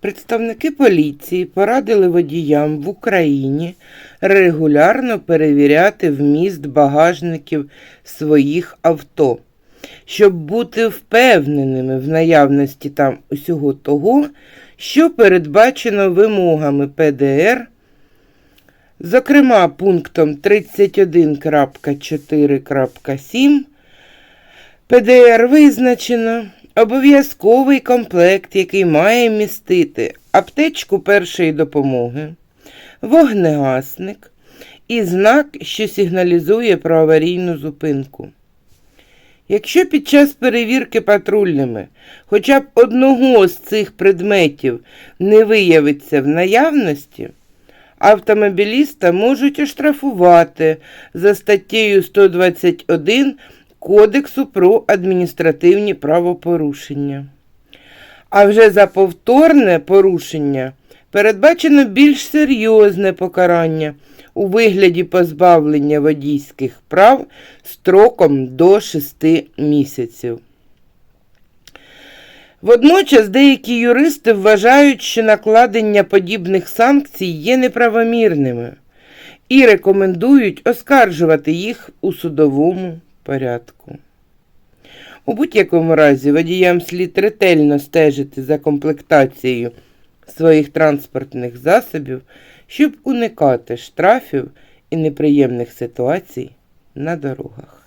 Представники поліції порадили водіям в Україні регулярно перевіряти вміст багажників своїх авто, щоб бути впевненими в наявності там усього того, що передбачено вимогами ПДР, зокрема пунктом 31.4.7 ПДР визначено обов'язковий комплект, який має містити аптечку першої допомоги, вогнегасник і знак, що сигналізує про аварійну зупинку. Якщо під час перевірки патрульними хоча б одного з цих предметів не виявиться в наявності, автомобіліста можуть оштрафувати за статтею 121 Кодексу про адміністративні правопорушення. А вже за повторне порушення передбачено більш серйозне покарання у вигляді позбавлення водійських прав строком до 6 місяців. Водночас деякі юристи вважають, що накладення подібних санкцій є неправомірними і рекомендують оскаржувати їх у судовому порядку. У будь-якому разі водіям слід ретельно стежити за комплектацією своїх транспортних засобів, щоб уникати штрафів і неприємних ситуацій на дорогах.